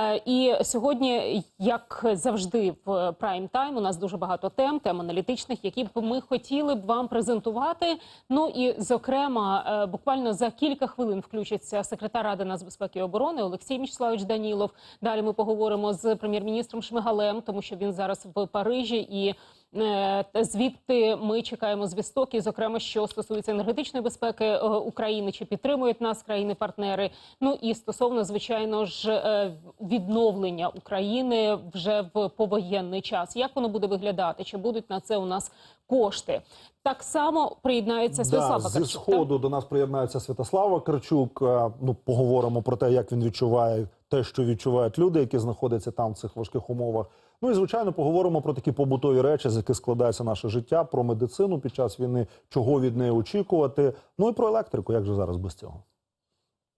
Е, І сьогодні, як завжди, в прайм тайм у нас дуже багато тем, тем аналітичних, які б ми хотіли б вам презентувати. Ну і зокрема, е, буквально за кілька хвилин включиться секретар ради нацбезпеки і оборони Олексій Мічславович Данілов. Далі ми поговоримо з прем'єр-міністром Шмигалем, тому що він зараз в Парижі і. Е, Звідти ми чекаємо звісток, і зокрема, що стосується енергетичної безпеки е, України, чи підтримують нас країни-партнери. Ну і стосовно, звичайно ж, е, відновлення України вже в повоєнний час. Як воно буде виглядати? Чи будуть на це у нас кошти? Так само приєднається Да, зі Вакарчук, сходу до нас приєднається Святослава Карчук. Ну поговоримо про те, як він відчуває те, що відчувають люди, які знаходяться там в цих важких умовах. Ну і звичайно, поговоримо про такі побутові речі, з яких складається наше життя, про медицину під час війни, чого від неї очікувати. Ну і про електрику. Як же зараз без цього?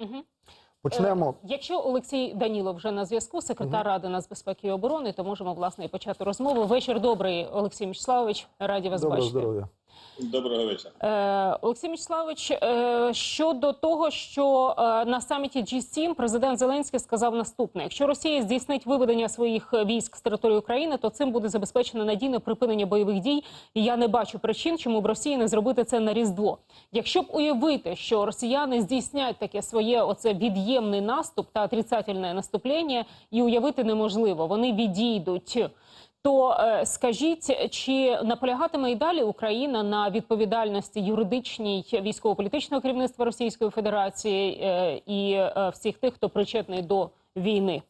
Угу. Почнемо. Е, Якщо Олексій Данілов вже на зв'язку, секретар Ради нацбезпеки і оборони, то можемо власне і почати розмову. Вечір добрий, Олексій Мічславович. Раді вас Доброго бачити. здоров'я. Доброго вечора. Е, Олексій Мічславович, е, щодо того, що е, на саміті G7 президент Зеленський сказав наступне: якщо Росія здійснить виведення своїх військ з території України, то цим буде забезпечено надійне припинення бойових дій. І я не бачу причин, чому б Росії не зробити це на різдво. Якщо б уявити, що росіяни здійснять таке своє оце від'ємний наступ та отрицательне наступлення, і уявити неможливо, вони відійдуть. То е, скажіть, чи наполягатиме і далі Україна на відповідальності юридичній військово-політичного керівництва Російської Федерації е, і е, всіх тих, хто причетний до війни?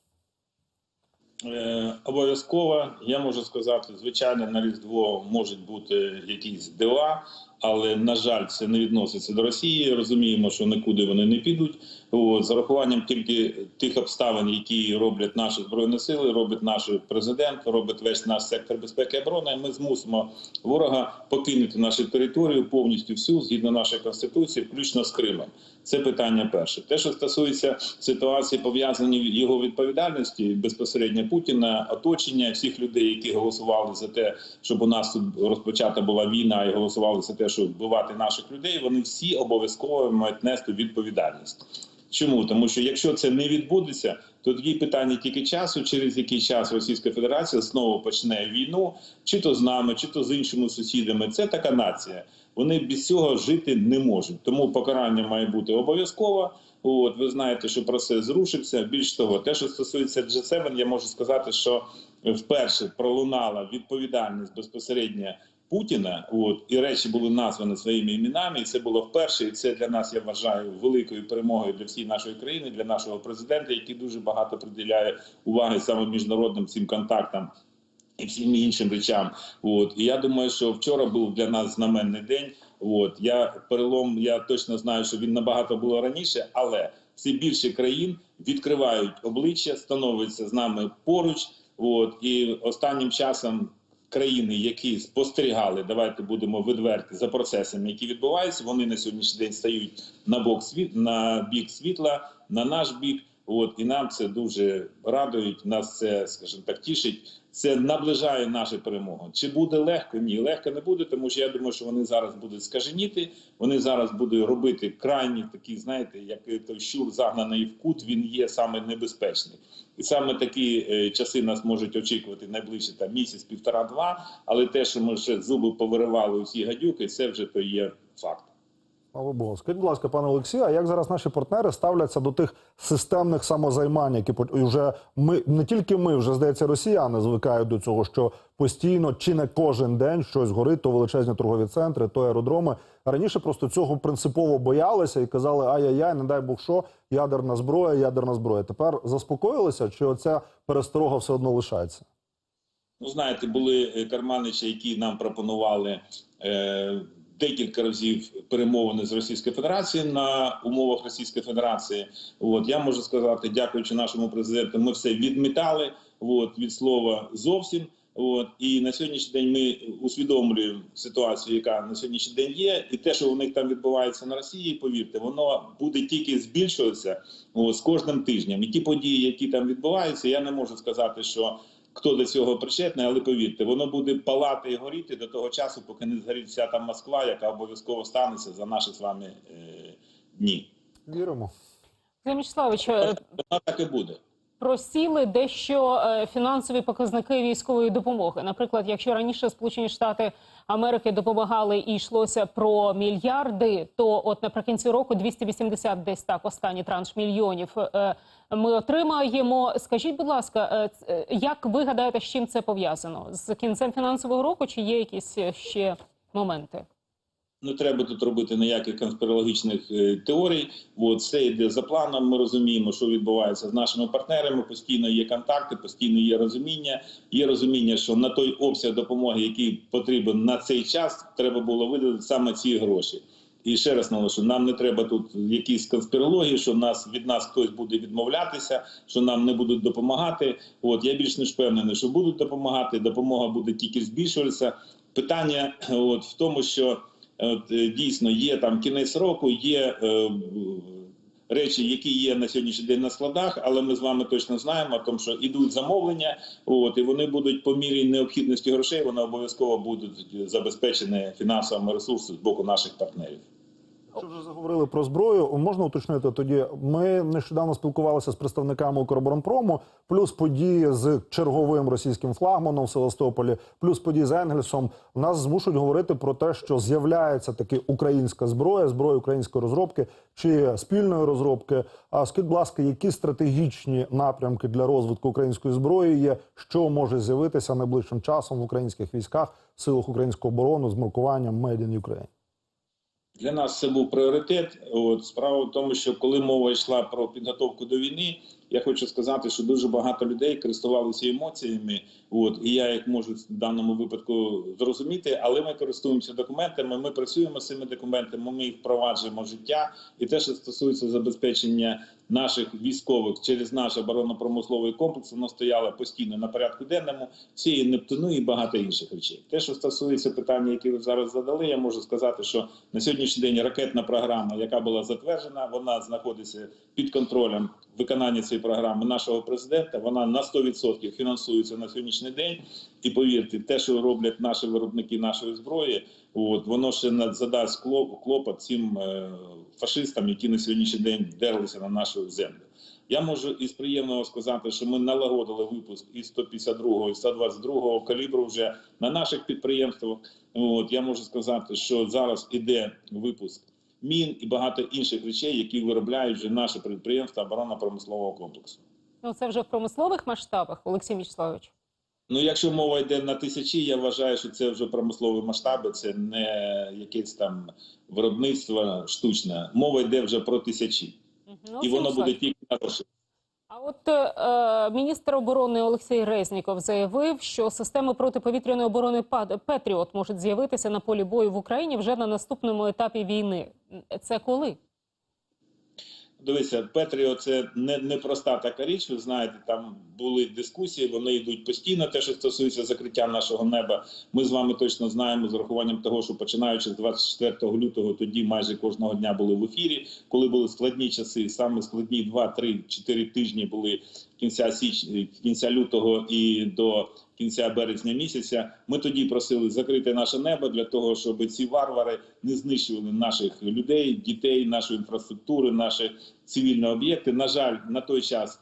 Обов'язково я можу сказати, звичайно, на Різдво можуть бути якісь дива, але на жаль, це не відноситься до Росії. Розуміємо, що нікуди вони не підуть. От, з урахуванням тільки тих обставин, які роблять наші збройні сили, робить наш президент, робить весь наш сектор безпеки і оборони. Ми змусимо ворога покинути нашу територію повністю всю згідно нашої конституції, включно з Кримом. Це питання перше. Те, що стосується ситуації, пов'язані його відповідальності безпосередньо Путіна, оточення всіх людей, які голосували за те, щоб у нас тут розпочата була війна, і голосували за те, щоб вбивати наших людей. Вони всі обов'язково мають нести відповідальність. Чому тому, що якщо це не відбудеться, то тоді питання тільки часу, через який час Російська Федерація знову почне війну, чи то з нами, чи то з іншими сусідами. Це така нація. Вони без цього жити не можуть. Тому покарання має бути обов'язково. От ви знаєте, що процес зрушився. Більш того, те, що стосується G7, я можу сказати, що вперше пролунала відповідальність безпосередньо Путіна. От і речі були названі своїми іменами. І це було вперше. І це для нас я вважаю великою перемогою для всієї нашої країни, для нашого президента, який дуже багато приділяє уваги саме міжнародним цим контактам. І всім іншим речам, от і я думаю, що вчора був для нас знаменний день. От я перелом, я точно знаю, що він набагато було раніше, але все більше країн відкривають обличчя, становляться з нами поруч. От і останнім часом країни, які спостерігали, давайте будемо відверті за процесами, які відбуваються, вони на сьогоднішній день стають на бок світ на бік світла, на наш бік. От і нам це дуже радують. Нас це, скажімо так, тішить. Це наближає нашу перемогу. Чи буде легко? Ні, легко не буде, тому що я думаю, що вони зараз будуть скаженіти. Вони зараз будуть робити крайні такі, знаєте, як той щур загнаний в кут. Він є саме небезпечний, і саме такі е, часи нас можуть очікувати найближче там місяць, півтора-два. Але те, що ми ще зуби повиривали усі гадюки, це вже то є факт. Слава Богу. Скажіть, будь ласка, пане Олексію, а як зараз наші партнери ставляться до тих системних самозаймань, які вже ми не тільки ми, вже здається, росіяни звикають до цього, що постійно чи не кожен день щось горить, то величезні торгові центри, то аеродроми. Раніше просто цього принципово боялися і казали: ай-яй-яй, не дай Бог що, ядерна зброя, ядерна зброя. Тепер заспокоїлися, чи оця пересторога все одно лишається? Ну, знаєте, були е, карманичі, які нам пропонували е, декілька разів перемовини з Російською Федерацією на умовах Російської Федерації. От я можу сказати, дякуючи нашому президенту, ми все відмітали от, від слова зовсім. От і на сьогоднішній день ми усвідомлюємо ситуацію, яка на сьогоднішній день є, і те, що у них там відбувається на Росії, повірте, воно буде тільки збільшуватися от, з кожним тижнем. І ті події, які там відбуваються, я не можу сказати, що хто до цього причетний, але повірте, воно буде палати і горіти до того часу, поки не згорить вся там Москва, яка обов'язково станеться за наші з вами е, дні. Віримо. Олексій е, Воно так і буде. Просіли дещо е, фінансові показники військової допомоги. Наприклад, якщо раніше Сполучені Штати Америки допомагали і йшлося про мільярди, то от наприкінці року 280 десь так останній транш мільйонів е, ми отримаємо. Скажіть, будь ласка, е, як ви гадаєте, з чим це пов'язано? З кінцем фінансового року чи є якісь ще моменти? Не треба тут робити ніяких конспірологічних е, теорій. От все йде за планом. Ми розуміємо, що відбувається з нашими партнерами. Постійно є контакти, постійно є розуміння. Є розуміння, що на той обсяг допомоги, який потрібен на цей час, треба було видати саме ці гроші. І ще раз наголошую, нам не треба тут якісь конспірології, що нас від нас хтось буде відмовлятися, що нам не будуть допомагати. От я більш ніж впевнений, що будуть допомагати. Допомога буде тільки збільшуватися. Питання от в тому, що От, е, дійсно є там кінець року, є е, речі, які є на сьогоднішній день на складах, але ми з вами точно знаємо, тому що ідуть замовлення, от і вони будуть по мірі необхідності грошей, вони обов'язково будуть забезпечені фінансовими ресурсами з боку наших партнерів. Якщо вже заговорили про зброю, можна уточнити тоді. Ми нещодавно спілкувалися з представниками Укроборонпрому, плюс події з черговим російським флагманом в Севастополі, плюс події з Енгельсом. Нас змушують говорити про те, що з'являється таки українська зброя, зброя української розробки чи спільної розробки. А скажіть, будь ласка, які стратегічні напрямки для розвитку української зброї є, що може з'явитися найближчим часом в українських військах, силах української оборони з маркуванням «Made in Ukraine»? Для нас це був пріоритет. От справа в тому, що коли мова йшла про підготовку до війни, я хочу сказати, що дуже багато людей користувалися емоціями. От і я як можу в даному випадку зрозуміти, але ми користуємося документами. Ми працюємо з цими документами. Ми їх впроваджуємо в життя. І те, що стосується забезпечення наших військових через наш оборонно-промисловий комплекс, воно стояло постійно на порядку денному. Цієї Нептуну і багато інших речей. Те, що стосується питання, які ви зараз задали, я можу сказати, що на сьогоднішній день ракетна програма, яка була затверджена, вона знаходиться під контролем виконання цієї програми нашого президента. Вона на 100% фінансується на сьогоднішній день. І повірте, те, що роблять наші виробники нашої зброї, от воно ще задасть клоп- клопот цим е, фашистам, які на сьогоднішній день дерлися на нашу землю. Я можу із приємного сказати, що ми налагодили випуск із 152 і 122 калібру вже на наших підприємствах. От я можу сказати, що зараз іде випуск мін і багато інших речей, які виробляють вже наші підприємства оборонно-промислового комплексу. Ну це вже в промислових масштабах, Олексій Мічславович. Ну, якщо мова йде на тисячі, я вважаю, що це вже промислові масштаби, це не якесь там виробництво штучне. Мова йде вже про тисячі, Мгм. і воно буде тільки хороше. А от е, міністр оборони Олексій Резніков заявив, що системи протиповітряної оборони Петріот можуть з'явитися на полі бою в Україні вже на наступному етапі війни. Це коли? Дивися, Петріо, це не, не проста така річ. Ви знаєте, там були дискусії, вони йдуть постійно. Те, що стосується закриття нашого неба, ми з вами точно знаємо з урахуванням того, що починаючи з 24 лютого, тоді майже кожного дня були в ефірі. Коли були складні часи, саме складні 2, 3, 4 тижні були кінця січ кінця лютого і до кінця березня місяця. Ми тоді просили закрити наше небо для того, щоб ці варвари не знищували наших людей, дітей, нашу інфраструктуру, наші цивільні об'єкти. На жаль, на той час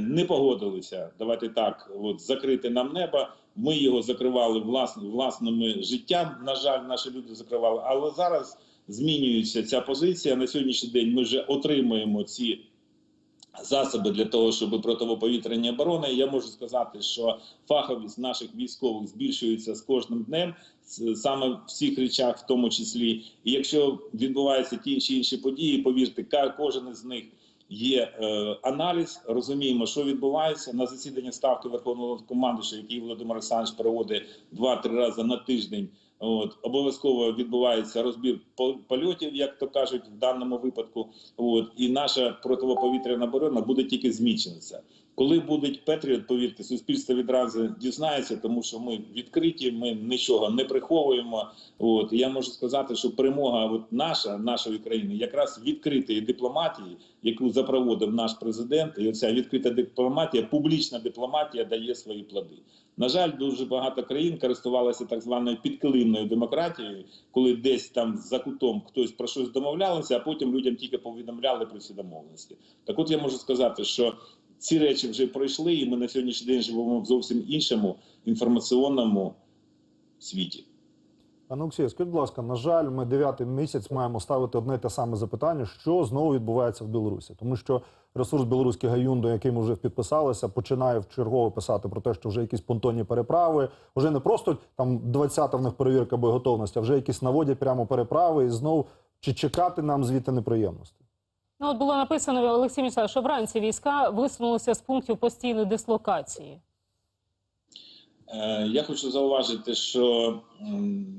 не погодилися. Давайте так, от закрити нам небо. Ми його закривали власне власними життям. На жаль, наші люди закривали. Але зараз змінюється ця позиція. На сьогоднішній день ми вже отримуємо ці засоби для того, щоб протиповітряні оборони. Я можу сказати, що фаховість наших військових збільшується з кожним днем, саме в всіх речах, в тому числі. І якщо відбуваються ті чи інші події, повірте, кожен із них. Є е, аналіз, розуміємо, що відбувається на засіданні ставки Верховного командуюча, який Володимир Олександрович проводить два-три рази на тиждень. От обов'язково відбувається розбір польотів, як то кажуть, в даному випадку. От і наша протиповітряна оборона буде тільки зміцнюватися. Коли будуть Петріот, повірте, суспільство відразу дізнається, тому що ми відкриті, ми нічого не приховуємо. От я можу сказати, що перемога, от наша нашої країни, якраз відкритої дипломатії, яку запроводив наш президент, і оця відкрита дипломатія, публічна дипломатія дає свої плоди. На жаль, дуже багато країн користувалися так званою підкилимною демократією, коли десь там за кутом хтось про щось домовлялося, а потім людям тільки повідомляли про ці домовленості. Так, от я можу сказати, що ці речі вже пройшли, і ми на сьогоднішній день живемо в зовсім іншому інформаційному світі. Пане Олексію, скажіть, будь ласка, на жаль, ми дев'ятий місяць маємо ставити одне те саме запитання, що знову відбувається в Білорусі, тому що ресурс білоруський гаюн, до який вже підписалися, починає вчергово писати про те, що вже якісь понтонні переправи, вже не просто там 20-та в них перевірка боєготовності, а вже якісь наводять прямо переправи, і знов чи чекати нам звідти неприємності? Ну, от було написано Олексій Міслав, що вранці війська висунулися з пунктів постійної дислокації. Е, Я хочу зауважити, що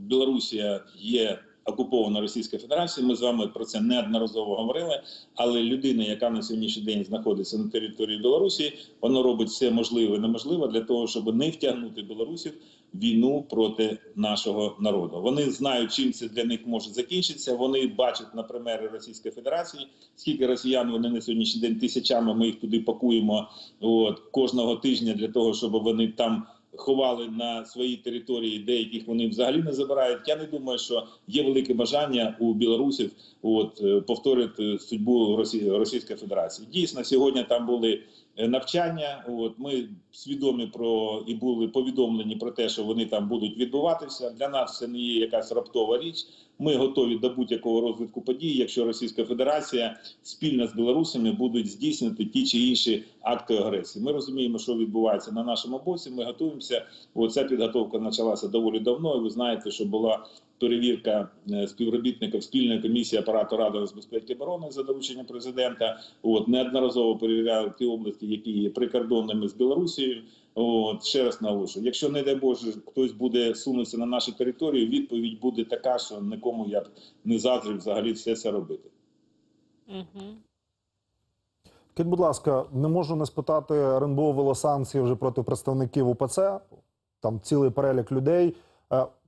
Білорусія є окупована Російською Федерацією. Ми з вами про це неодноразово говорили. Але людина, яка на сьогоднішній день знаходиться на території Білорусі, вона робить все можливе і неможливе для того, щоб не втягнути білорусів в війну проти нашого народу. Вони знають, чим це для них може закінчитися. Вони бачать на примери Російської Федерації, скільки росіян вони на сьогоднішній день тисячами. Ми їх туди пакуємо от кожного тижня для того, щоб вони там ховали на своїй території, деяких вони взагалі не забирають. Я не думаю, що є велике бажання у білорусів от е, повторити судьбу Росії Російської Федерації. Дійсно, сьогодні там були навчання. От ми свідомі про і були повідомлені про те, що вони там будуть відбуватися. Для нас це не є якась раптова річ. Ми готові до будь-якого розвитку подій, якщо Російська Федерація спільно з білорусами будуть здійснити ті чи інші акти агресії. Ми розуміємо, що відбувається на нашому боці. Ми готуємося. Оця підготовка почалася доволі давно. І ви знаєте, що була перевірка е, співробітників спільної комісії апарату ради з безпеки оборони за дорученням президента. От неодноразово перевіряли ті області, які є прикордонними з Білорусією. От ще раз наголошую, якщо не дай Боже хтось буде сунутися на нашу територію, відповідь буде така, що нікому я б не заздрив взагалі все це робити. Угу. Скажіть, будь ласка, не можу не спитати РНБО ввело санкції вже проти представників УПЦ. Там цілий перелік людей.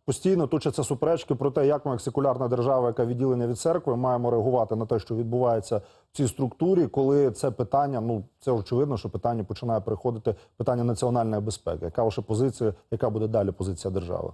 Постійно точаться суперечки про те, як ми, як секулярна держава, яка відділення від церкви, маємо реагувати на те, що відбувається в цій структурі, коли це питання, ну це очевидно, що питання починає переходити питання національної безпеки. Яка ваша позиція? Яка буде далі позиція держави?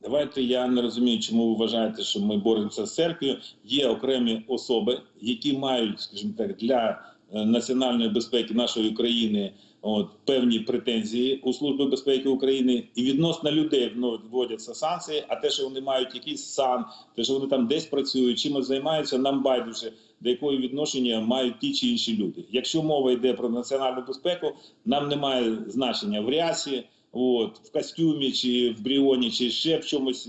Давайте я не розумію, чому ви вважаєте, що ми боремося з церквою. Є окремі особи, які мають, скажімо так, для національної безпеки нашої країни от певні претензії у служби безпеки України, і відносно людей ну, вводяться санкції. А те, що вони мають якийсь сан, те, що вони там десь працюють, чимось займаються, нам байдуже до якої відношення мають ті чи інші люди. Якщо мова йде про національну безпеку, нам немає значення в рясі, от в костюмі, чи в бріоні, чи ще в чомусь.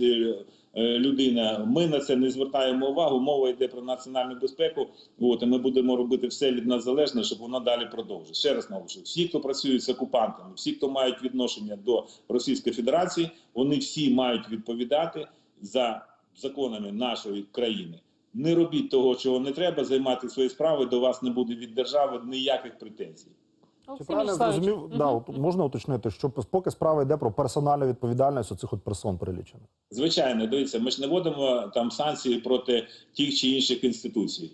Е, Людина, ми на це не звертаємо увагу. Мова йде про національну безпеку. От і ми будемо робити все від нас залежне, щоб воно далі продовжило. Ще раз наголошую, всі, хто працюють з окупантами, всі, хто мають відношення до Російської Федерації, вони всі мають відповідати за законами нашої країни. Не робіть того, чого не треба, займати свої справи. До вас не буде від держави ніяких претензій. Чи правильно я зрозумів? Да, от можна уточнити, що поки справа йде про персональну відповідальність оцих от персон перелічених. Звичайно, дивіться, ми ж не вводимо там санкції проти тих чи інших інституцій.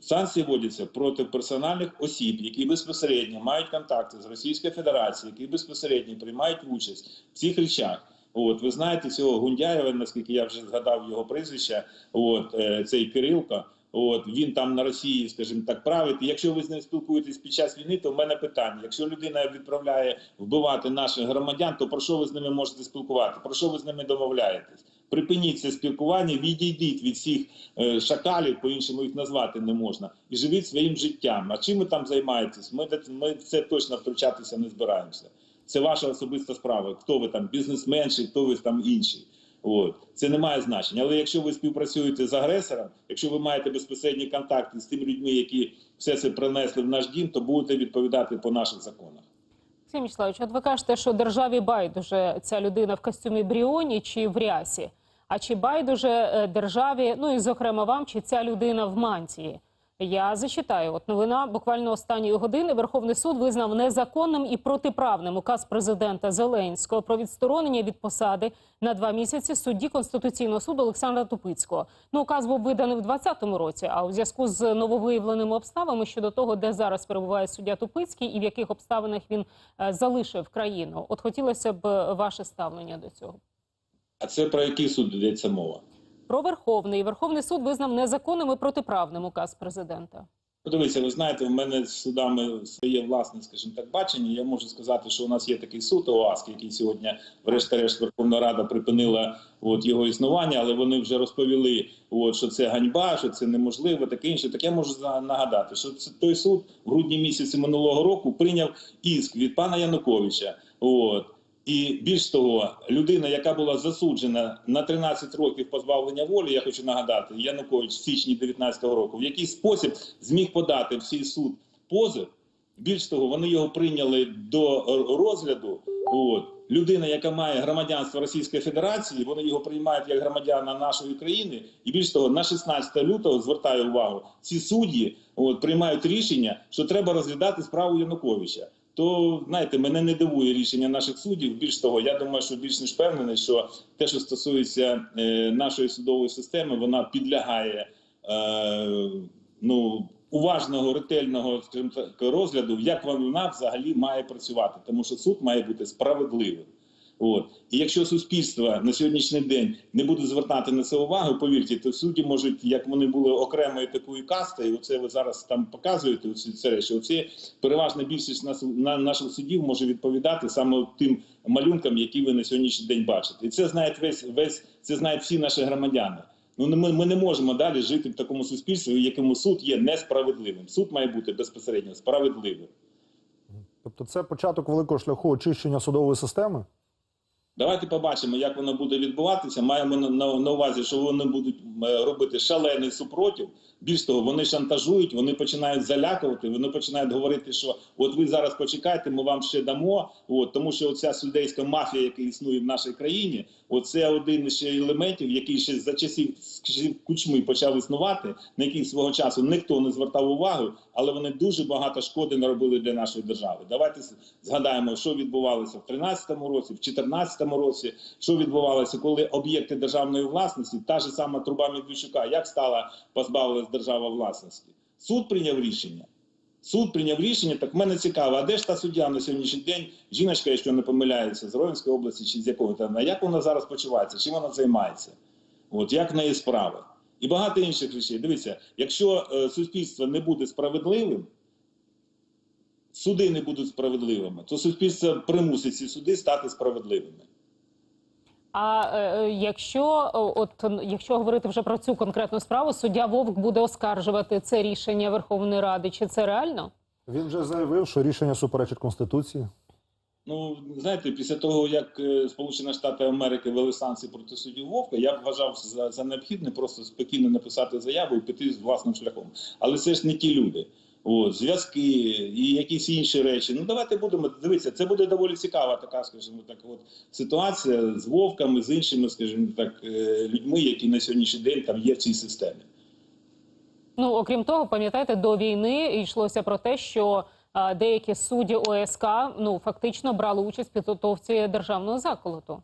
Санкції вводяться проти персональних осіб, які безпосередньо мають контакти з Російською Федерацією, які безпосередньо приймають участь в цих речах. От ви знаєте цього Гундяєва, наскільки я вже згадав його прізвище, от е, цей Кирилко. От він там на Росії, скажімо так, править. Якщо ви з ним спілкуєтесь під час війни, то в мене питання: якщо людина відправляє вбивати наших громадян, то про що ви з ними можете спілкувати? Про що ви з ними домовляєтесь? Припиніть це спілкування, відійдіть від всіх е, шакалів, по іншому їх назвати не можна, і живіть своїм життям. А чим ви там займаєтесь? Ми ми це точно втручатися не збираємося. Це ваша особиста справа. Хто ви там, бізнесмен, чи хто ви там інший. От це не має значення. Але якщо ви співпрацюєте з агресором, якщо ви маєте безпосередні контакти з тими людьми, які все це принесли в наш дім, то будете відповідати по наших законах. Олексій Мячеславович, от ви кажете, що державі байдуже ця людина в костюмі Бріоні чи в рясі. А чи байдуже е, державі, ну і зокрема вам, чи ця людина в мантії? Я зачитаю. От новина буквально останньої години. Верховний суд визнав незаконним і протиправним указ президента Зеленського про відсторонення від посади на два місяці судді Конституційного суду Олександра Тупицького. Ну, указ був виданий в 2020 році. А у зв'язку з нововиявленими обставинами щодо того, де зараз перебуває суддя Тупицький і в яких обставинах він е, залишив країну. От хотілося б ваше ставлення до цього. А це про який суд йдеться мова? Про Верховний Верховний суд визнав незаконним і протиправним указ президента. Подивіться, ви знаєте, в мене з судами своє власне, скажімо так, бачення. Я можу сказати, що у нас є такий суд ОАСК, який сьогодні, врешті-решт, Верховна Рада припинила от, його існування, але вони вже розповіли, от, що це ганьба, що це неможливо, таке інше. Так я можу нагадати, що це той суд в грудні місяці минулого року прийняв іск від пана Януковича. От. І більш того, людина, яка була засуджена на 13 років позбавлення волі, я хочу нагадати, Янукович в січні 19-го року, в який спосіб зміг подати в цей суд позов. Більш того, вони його прийняли до розгляду. От людина, яка має громадянство Російської Федерації, вони його приймають як громадяна нашої країни. І більш того, на 16 лютого звертаю увагу, ці судді от приймають рішення, що треба розглядати справу Януковича. То знаєте, мене не дивує рішення наших суддів. Більш того, я думаю, що більш ніж впевнений, що те, що стосується е, нашої судової системи, вона підлягає е, ну уважного, ретельного розгляду, як вона взагалі має працювати, тому що суд має бути справедливим. От і якщо суспільство на сьогоднішній день не буде звертати на це увагу, повірте, то судді можуть, як вони були окремою такою кастою, оце ви зараз там показуєте. Оці це речі. Оці переважна більшість нас на наших суддів може відповідати саме тим малюнкам, які ви на сьогоднішній день бачите. І це знають весь весь це знають всі наші громадяни. Ну ми, ми не можемо далі жити в такому суспільстві, в якому суд є несправедливим. Суд має бути безпосередньо справедливим. Тобто, це початок великого шляху очищення судової системи. Давайте побачимо, як воно буде відбуватися. Маємо на, увазі, що вони будуть е, робити шалений супротив. Більш того, вони шантажують, вони починають залякувати, вони починають говорити, що от ви зараз почекайте, ми вам ще дамо. От тому, що оця судейська мафія, яка існує в нашій країні, оце один ще елементів, який ще за часів кучми почав існувати, на який свого часу ніхто не звертав увагу, але вони дуже багато шкоди наробили для нашої держави. Давайте згадаємо, що відбувалося в 13-му році, в 2014 році, що відбувалося, коли об'єкти державної власності, та ж сама труба Медведчука, як стала позбавилась держава власності. Суд прийняв рішення. Суд прийняв рішення. Так мене цікаво, а де ж та суддя на сьогоднішній день? Жіночка, якщо не помиляється, з Ровенської області чи з якого там, як вона зараз почувається? Чим вона займається? От як в неї справи? І багато інших речей. Дивіться, якщо е, суспільство не буде справедливим, суди не будуть справедливими, то суспільство примусить ці суди стати справедливими. А е, якщо от якщо говорити вже про цю конкретну справу, суддя Вовк буде оскаржувати це рішення Верховної Ради. Чи це реально? Він вже заявив, що рішення суперечить конституції. Ну знаєте, після того як е, Сполучені Штати Америки ввели санкції проти суддів Вовка, я б вважав за, за необхідне просто спокійно написати заяву і піти з власним шляхом. Але це ж не ті люди. От, зв'язки і якісь інші речі. Ну давайте будемо дивитися. Це буде доволі цікава така, скажімо так, от ситуація з вовками, з іншими, скажімо так, е, людьми, які на сьогоднішній день там є в цій системі. Ну окрім того, пам'ятаєте, до війни йшлося про те, що е, деякі судді ОСК ну фактично брали участь в підготовці державного заколоту.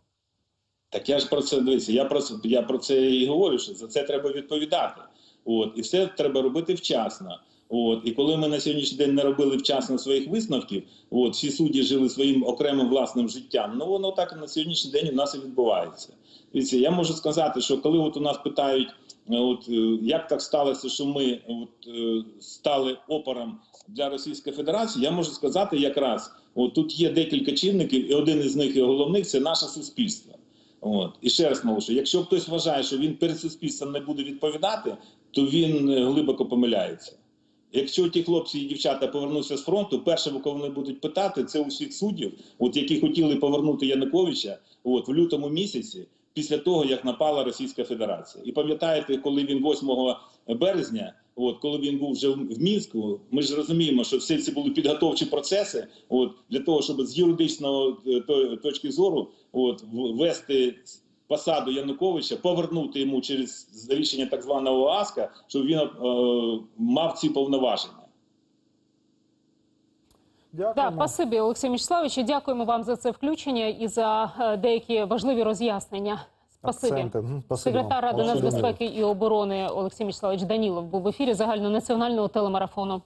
Так я ж про це дивіться. Я про це я про це і говорю. Що за це треба відповідати. От і все треба робити вчасно. От і коли ми на сьогоднішній день не робили вчасно своїх висновків, от всі судді жили своїм окремим власним життям. Ну воно так на сьогоднішній день у нас і відбувається. Дивіться, я можу сказати, що коли от у нас питають, е, от е, як так сталося, що ми от е, стали опором для Російської Федерації, я можу сказати, якраз от тут є декілька чинників, і один із них і головних це наше суспільство. От і ще раз наголошую, якщо хтось вважає, що він перед суспільством не буде відповідати, то він глибоко помиляється. Якщо ті хлопці і дівчата повернуться з фронту, перше, кого вони будуть питати, це усіх суддів, от які хотіли повернути Януковича, от в лютому місяці, після того як напала Російська Федерація. І пам'ятаєте, коли він 8 березня, от коли він був вже в Мінську, ми ж розуміємо, що всі ці були підготовчі процеси, от для того, щоб з юридичного е, точки зору, от ввести посаду Януковича, повернути йому через рішення так званого ОАСКа, щоб він е, мав ці повноваження. Так, Дякуємо. спасибі, Олексій Мічславович. і Дякуємо вам за це включення і за е, деякі важливі роз'яснення. Спасибі. Вам. Секретар Ради нацбезпеки і оборони Олексій Мічславович Данілов був в ефірі загальнонаціонального телемарафону.